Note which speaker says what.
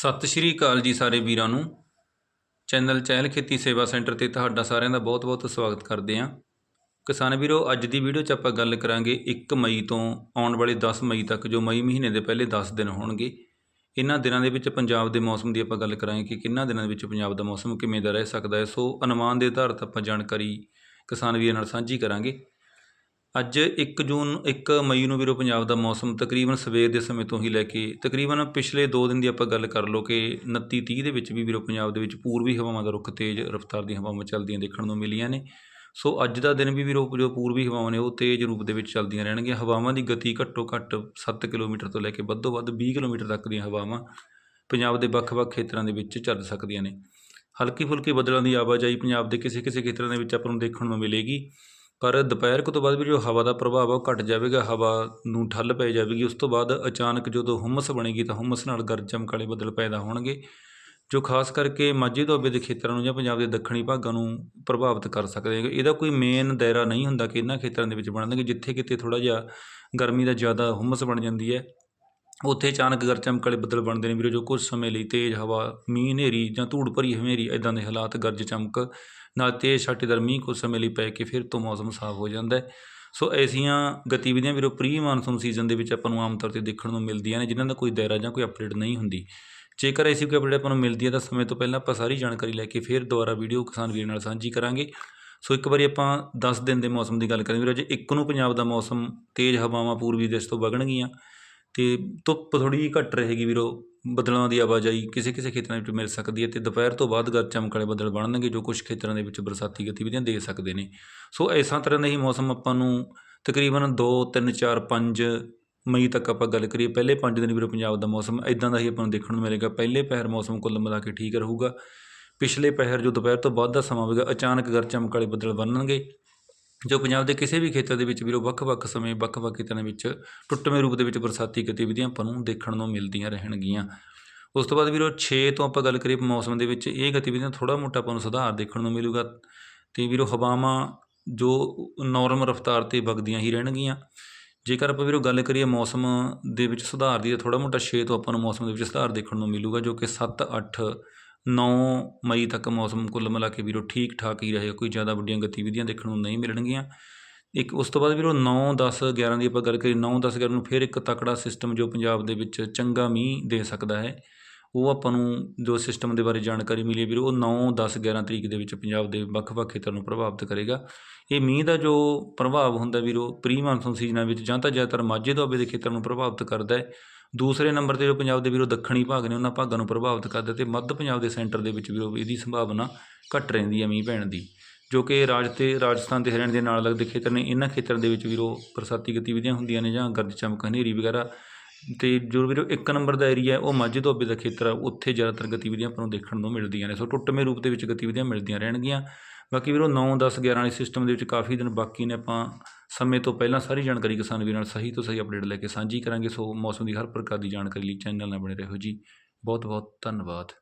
Speaker 1: ਸਤਿ ਸ਼੍ਰੀ ਅਕਾਲ ਜੀ ਸਾਰੇ ਵੀਰਾਂ ਨੂੰ। ਚੈਨਲ ਚਹਿਲ ਖੇਤੀ ਸੇਵਾ ਸੈਂਟਰ ਤੇ ਤੁਹਾਡਾ ਸਾਰਿਆਂ ਦਾ ਬਹੁਤ-ਬਹੁਤ ਸਵਾਗਤ ਕਰਦੇ ਹਾਂ। ਕਿਸਾਨ ਵੀਰੋ, ਅੱਜ ਦੀ ਵੀਡੀਓ 'ਚ ਆਪਾਂ ਗੱਲ ਕਰਾਂਗੇ 1 ਮਈ ਤੋਂ ਆਉਣ ਵਾਲੇ 10 ਮਈ ਤੱਕ, ਜੋ ਮਈ ਮਹੀਨੇ ਦੇ ਪਹਿਲੇ 10 ਦਿਨ ਹੋਣਗੇ। ਇਹਨਾਂ ਦਿਨਾਂ ਦੇ ਵਿੱਚ ਪੰਜਾਬ ਦੇ ਮੌਸਮ ਦੀ ਆਪਾਂ ਗੱਲ ਕਰਾਂਗੇ ਕਿ ਕਿੰਨਾਂ ਦਿਨਾਂ ਦੇ ਵਿੱਚ ਪੰਜਾਬ ਦਾ ਮੌਸਮ ਕਿਵੇਂ ਦਾ ਰਹਿ ਸਕਦਾ ਹੈ। ਸੋ ਅਨੁਮਾਨ ਦੇ ਆਧਾਰ ਤੇ ਆਪਾਂ ਜਾਣਕਾਰੀ ਕਿਸਾਨ ਵੀਰਾਂ ਨਾਲ ਸਾਂਝੀ ਕਰਾਂਗੇ। ਅੱਜ ਇੱਕ ਜੂਨ, ਇੱਕ ਮਈ ਨੂੰ ਵੀਰੋ ਪੰਜਾਬ ਦਾ ਮੌਸਮ ਤਕਰੀਬਨ ਸਵੇਰ ਦੇ ਸਮੇਂ ਤੋਂ ਹੀ ਲੈ ਕੇ ਤਕਰੀਬਨ ਪਿਛਲੇ 2 ਦਿਨ ਦੀ ਆਪਾਂ ਗੱਲ ਕਰ ਲਓ ਕਿ 29 30 ਦੇ ਵਿੱਚ ਵੀ ਵੀਰੋ ਪੰਜਾਬ ਦੇ ਵਿੱਚ ਪੂਰਬੀ ਹਵਾਵਾਂ ਦਾ ਰੁਖ ਤੇਜ਼ ਰਫ਼ਤਾਰ ਦੀਆਂ ਹਵਾਵਾਂ ਚੱਲਦੀਆਂ ਦੇਖਣ ਨੂੰ ਮਿਲੀਆਂ ਨੇ। ਸੋ ਅੱਜ ਦਾ ਦਿਨ ਵੀ ਵੀਰੋ ਜੋ ਪੂਰਬੀ ਹਵਾਵਾਂ ਨੇ ਉਹ ਤੇਜ਼ ਰੂਪ ਦੇ ਵਿੱਚ ਚੱਲਦੀਆਂ ਰਹਿਣਗੀਆਂ। ਹਵਾਵਾਂ ਦੀ ਗਤੀ ਘੱਟੋ ਘੱਟ 7 ਕਿਲੋਮੀਟਰ ਤੋਂ ਲੈ ਕੇ ਵੱਧੋ ਵੱਧ 20 ਕਿਲੋਮੀਟਰ ਤੱਕ ਦੀਆਂ ਹਵਾਵਾਂ ਪੰਜਾਬ ਦੇ ਵੱਖ-ਵੱਖ ਖੇਤਰਾਂ ਦੇ ਵਿੱਚ ਚੱਲ ਸਕਦੀਆਂ ਨੇ। ਹਲਕੀ ਫੁਲਕੀ ਬੱਦਲਾਂ ਦੀ ਆਵਾਜਾਈ ਪੰਜਾਬ ਦੇ ਕਿਸੇ ਕਿਸੇ ਖੇਤਰਾਂ ਦੇ ਵਿੱਚ ਆਪਾਂ ਨੂੰ ਦੇਖਣ ਨੂੰ ਮਿਲੇਗੀ। ਪਰ ਦੁਪਹਿਰ ਕੁ ਤੋਂ ਬਾਅਦ ਵੀ ਜੋ ਹਵਾ ਦਾ ਪ੍ਰਭਾਵ ਆ ਉਹ ਘਟ ਜਾਵੇਗਾ, ਹਵਾ ਨੂੰ ਠੱਲ ਪੈ ਜਾਵੇਗੀ, ਉਸ ਤੋਂ ਬਾਅਦ ਅਚਾਨਕ ਜਦੋਂ ਹੁੰਮਸ ਬਣੇਗੀ ਤਾਂ ਹੁਮਸ ਨਾਲ ਗਰਜ ਚਮਕ ਵਾਲੇ ਬੱਦਲ ਪੈਦਾ ਹੋਣਗੇ, ਜੋ ਖਾਸ ਕਰਕੇ ਮਾਝੇ ਦੁਆਬੇ ਦੇ ਖੇਤਰਾਂ ਨੂੰ ਜਾਂ ਪੰਜਾਬ ਦੇ ਦੱਖਣੀ ਭਾਗਾਂ ਨੂੰ ਪ੍ਰਭਾਵਿਤ ਕਰ ਸਕਦੇ ਹੈਗੇ। ਇਹਦਾ ਕੋਈ ਮੇਨ ਦਾਇਰਾ ਨਹੀਂ ਹੁੰਦਾ ਕਿ ਇਹਨਾਂ ਖੇਤਰਾਂ ਦੇ ਵਿੱਚ ਬਣਨਗੇ ਜਿੱਥੇ ਕਿਤੇ ਥੋੜਾ ਜਿਹਾ ਗਰਮੀ ਦਾ ਜ਼ਿਆਦਾ ਹੁੰਮਸ ਬਣ ਜਾਂਦੀ ਹੈ। ਉੱਥੇ ਅਚਾਨਕ ਗਰਜ ਵਾਲੇ ਬੱਦਲ ਬਣਦੇ ਨੇ ਵੀਰੋ, ਜੋ ਕੁਝ ਸਮੇਂ ਲਈ ਤੇਜ਼ ਹਵਾ, ਮੀਂਹ, ਹਨੇਰੀ ਜਾਂ ਧੂੜ ਭਰੀ ਹਨੇਰੀ ਇੱਦਾਂ ਦੇ ਹਾਲਾਤ ਗਰਜ ਚਮਕ ਨਾਲ ਤੇਜ਼ ਛਾਟੇਦਾਰ ਮੀਂਹ ਕੁਝ ਸਮੇਂ ਲਈ ਪੈ ਕੇ ਫਿਰ ਤੋਂ ਮੌਸਮ ਸਾਫ਼ ਹੋ ਜਾਂਦਾ ਸੋ ਐਸੀਆਂ ਗਤੀਵਿਧੀਆਂ ਵੀਰੋ ਪ੍ਰੀ ਮਾਨਸੂਨ ਸੀਜ਼ਨ ਦੇ ਵਿੱਚ ਆਪਾਂ ਨੂੰ ਆਮ ਤੌਰ ਤੇ ਦੇਖਣ ਨੂੰ ਮਿਲਦੀਆਂ ਨੇ, ਜਿਨ੍ਹਾਂ ਦਾ ਕੋਈ ਦਾਇਰਾ ਜਾਂ ਕੋਈ ਅਪਡੇਟ ਨਹੀਂ ਹੁੰਦੀ। ਜੇਕਰ ਐਸੀ ਕੋਈ ਅਪਡੇਟ ਆਪਾਂ ਨੂੰ ਮਿਲਦੀ ਹੈ ਤਾਂ ਸਮੇਂ ਤੋਂ ਪਹਿਲਾਂ ਆਪਾਂ ਸਾਰੀ ਜਾਣਕਾਰੀ ਲੈ ਕੇ ਫਿਰ ਦੁਬਾਰਾ ਵੀਡੀਓ ਕਿਸਾਨ ਵੀਰ ਨਾਲ ਸਾਂਝੀ ਕਰਾਂਗੇ। ਸੋ ਇੱਕ ਵਾਰੀ ਆਪਾਂ 10 ਦਿਨ ਦੇ ਮੌਸਮ ਦੀ ਗੱਲ ਕਰੀਏ ਵੀਰੋ, ਜੇ ਇੱਕ ਨੂੰ ਪੰਜਾਬ ਦਾ ਮੌਸਮ ਤੇਜ਼ ਹਵਾਵਾਂ, ਪੂਰਬੀ ਦੇਸ਼ ਤੋਂ ਵਗਣਗੀਆਂ ਤੇ ਧੁੱਪ ਥੋੜ੍ਹੀ ਜਿਹੀ ਘੱਟ ਰਹੇਗੀ ਵੀਰੋ ਬੱਦਲਾਂ ਦੀ ਆਵਾਜਾਈ ਕਿਸੇ ਕਿਸੇ ਖੇਤਰਾਂ ਵਿੱਚ ਮਿਲ ਸਕਦੀ ਹੈ ਅਤੇ ਦੁਪਹਿਰ ਤੋਂ ਬਾਅਦ ਗਰਜ ਚਮਕ ਵਾਲੇ ਬੱਦਲ ਬਣਨਗੇ ਜੋ ਕੁਝ ਖੇਤਰਾਂ ਦੇ ਵਿੱਚ ਬਰਸਾਤੀ ਗਤੀਵਿਧੀਆਂ ਦੇ ਸਕਦੇ ਨੇ। ਸੋ ਇਸਾਂ ਤਰ੍ਹਾਂ ਦਾ ਹੀ ਮੌਸਮ ਆਪਾਂ ਨੂੰ ਤਕਰੀਬਨ 2 3 4 5 ਮਈ ਤੱਕ ਆਪਾਂ ਗੱਲ ਕਰੀਏ। ਪਹਿਲੇ 5 ਦਿਨ ਵੀਰੋ ਪੰਜਾਬ ਦਾ ਮੌਸਮ ਇਦਾਂ ਦਾ ਹੀ ਆਪਾਂ ਨੂੰ ਦੇਖਣ ਨੂੰ ਮਿਲੇਗਾ। ਪਹਿਲੇ ਪਹਿਰ ਮੌਸਮ ਕੁੱਲ ਮਿਲਾ ਕੇ ਠੀਕ ਰਹੂਗਾ। ਪਿਛਲੇ ਪਹਿਰ ਜੋ ਦੁਪਹਿਰ ਤੋਂ ਬਾਅਦ ਦਾ ਸਮਾਂ ਹੋਵੇਗਾ, ਅਚਾਨਕ ਗਰਜ ਚਮਕ ਵਾਲੇ ਬੱਦਲ ਬਣਨਗੇ। ਜੋ ਪੰਜਾਬ ਦੇ ਕਿਸੇ ਵੀ ਖੇਤਰ ਦੇ ਵਿੱਚ ਵੀਰੋ ਵੱਖ-ਵੱਖ ਸਮੇਂ, ਵੱਖ-ਵੱਖ ਖੇਤਰਾਂ ਦੇ ਵਿੱਚ ਟੁੱਟਵੇਂ ਰੂਪ ਦੇ ਵਿੱਚ ਬਰਸਾਤੀ ਗਤੀਵਿਧੀਆਂ ਆਪਾਂ ਨੂੰ ਦੇਖਣ ਨੂੰ ਮਿਲਦੀਆਂ ਰਹਿਣਗੀਆਂ। ਉਸ ਤੋਂ ਬਾਅਦ ਵੀਰੋ 6 ਤੋਂ ਆਪਾਂ ਗੱਲ ਕਰੀਏ ਮੌਸਮ ਦੇ ਵਿੱਚ, ਇਹ ਗਤੀਵਿਧੀਆਂ ਥੋੜਾ ਮੋਟਾ ਆਪਾਂ ਨੂੰ ਸੁਧਾਰ ਦੇਖਣ ਨੂੰ ਮਿਲੂਗਾ। ਤੇ ਵੀਰੋ ਹਵਾਵਾਂ ਜੋ ਨਾਰਮਲ ਰਫ਼ਤਾਰ ਤੇ ਵਗਦੀਆਂ ਹੀ ਰਹਿਣਗੀਆਂ। ਜੇਕਰ ਆਪਾਂ ਵੀਰੋ ਗੱਲ ਕਰੀਏ ਮੌਸਮ ਦੇ ਵਿੱਚ ਸੁਧਾਰ ਦੀ, ਤਾਂ ਥੋੜਾ ਮੋਟਾ 6 ਤੋਂ ਆਪਾਂ ਨੂੰ ਮੌਸਮ ਦੇ ਵਿੱਚ ਸੁਧਾਰ ਦੇਖਣ ਨੂੰ ਮਿਲੂਗਾ, ਜੋ ਕਿ 7 8 ਨੌ ਮਈ ਤੱਕ ਮੌਸਮ ਕੁੱਲ ਮਿਲਾ ਕੇ ਵੀਰੋ ਠੀਕ ਠਾਕ ਹੀ ਰਹੇਗਾ ਕੋਈ ਜ਼ਿਆਦਾ ਵੱਡੀਆਂ ਗਤੀਵਿਧੀਆਂ ਦੇਖਣ ਨੂੰ ਨਹੀਂ ਮਿਲਣਗੀਆਂ। ਇੱਕ ਉਸ ਤੋਂ ਬਾਅਦ ਵੀਰੋ 9 10 11 ਦੀ ਆਪਾਂ ਗੱਲ ਕਰੀਏ 9 10 11 ਨੂੰ ਫਿਰ ਇੱਕ ਤਕੜਾ ਸਿਸਟਮ ਜੋ ਪੰਜਾਬ ਦੇ ਵਿੱਚ ਚੰਗਾ ਮੀਂਹ ਦੇ ਸਕਦਾ ਹੈ। ਉਹ ਆਪਾਂ ਨੂੰ ਜੋ ਸਿਸਟਮ ਦੇ ਬਾਰੇ ਜਾਣਕਾਰੀ ਮਿਲੀ ਵੀਰ, ਉਹ 9 10 11 ਤਰੀਕ ਦੇ ਵਿੱਚ ਪੰਜਾਬ ਦੇ ਵੱਖ-ਵੱਖ ਖੇਤਰਾਂ ਨੂੰ ਪ੍ਰਭਾਵਿਤ ਕਰੇਗਾ। ਇਹ ਮੀਂਹ ਦਾ ਜੋ ਪ੍ਰਭਾਵ ਹੁੰਦਾ ਵੀਰੋ, ਪ੍ਰੀ ਮਾਨਸੂਨ ਸੀਜ਼ਨਾਂ ਵਿੱਚ ਜਾਂ ਤਾਂ ਜ਼ਿਆਦਾਤਰ ਮਾਝੇ ਦੁਆਬੇ ਦੇ ਖੇਤਰਾਂ ਨੂੰ ਪ੍ਰਭਾਵਿਤ ਕਰਦਾ ਹੈ। ਦੂਸਰੇ ਨੰਬਰ ਤੇ ਜੋ ਪੰਜਾਬ ਦੇ ਵੀਰੋ ਦੱਖਣੀ ਭਾਗ ਨੇ, ਉਹਨਾਂ ਭਾਗਾਂ ਨੂੰ ਪ੍ਰਭਾਵਿਤ ਕਰਦਾ ਤੇ ਮੱਧ ਪੰਜਾਬ ਦੇ ਸੈਂਟਰ ਦੇ ਵਿੱਚ ਵੀਰੋ ਇਹਦੀ ਸੰਭਾਵਨਾ ਘੱਟ ਰਹਿੰਦੀ ਹੈ ਮੀਂਹ ਪੈਣ ਦੀ। ਜੋ ਕਿ ਰਾਜ ਤੇ, ਰਾਜਸਥਾਨ ਤੇ ਹਰਿਆਣਾ ਦੇ ਨਾਲ ਲੱਗਦੇ ਖੇਤਰ ਨੇ, ਇਹਨਾਂ ਖੇਤਰਾਂ ਦੇ ਵਿੱਚ ਵੀਰੋ ਬਰਸਾਤੀ ਗਤੀਵਿਧੀਆਂ ਹੁੰਦੀਆਂ ਨੇ ਜਾਂ ਗਰਜ ਚਮਕ ਹਨੇਰੀ ਵਗੈਰਾ ਅਤੇ ਜੋ ਵੀਰੋ ਇੱਕ ਨੰਬਰ ਦਾ ਏਰੀਆ ਉਹ ਮਾਝੇ ਧੋਬੇ ਦਾ ਖੇਤਰ ਆ, ਉੱਥੇ ਜ਼ਿਆਦਾਤਰ ਗਤੀਵਿਧੀਆਂ ਆਪਾਂ ਨੂੰ ਦੇਖਣ ਨੂੰ ਮਿਲਦੀਆਂ ਨੇ। ਸੋ ਟੁੱਟਵੇਂ ਰੂਪ ਦੇ ਵਿੱਚ ਗਤੀਵਿਧੀਆਂ ਮਿਲਦੀਆਂ ਰਹਿਣਗੀਆਂ। ਬਾਕੀ ਵੀਰੋ 9 10 11 ਵਾਲੇ ਸਿਸਟਮ ਦੇ ਵਿੱਚ ਕਾਫੀ ਦਿਨ ਬਾਕੀ ਨੇ। ਆਪਾਂ ਸਮੇਂ ਤੋਂ ਪਹਿਲਾਂ ਸਾਰੀ ਜਾਣਕਾਰੀ ਕਿਸਾਨ ਵੀਰ ਨਾਲ ਸਹੀ ਤੋਂ ਸਹੀ ਅਪਡੇਟ ਲੈ ਕੇ ਸਾਂਝੀ ਕਰਾਂਗੇ। ਸੋ ਮੌਸਮ ਦੀ ਹਰ ਪ੍ਰਕਾਰ ਦੀ ਜਾਣਕਾਰੀ ਲਈ ਚੈਨਲ ਨਾਲ ਬਣੇ ਰਹੋ ਜੀ। ਬਹੁਤ ਬਹੁਤ ਧੰਨਵਾਦ।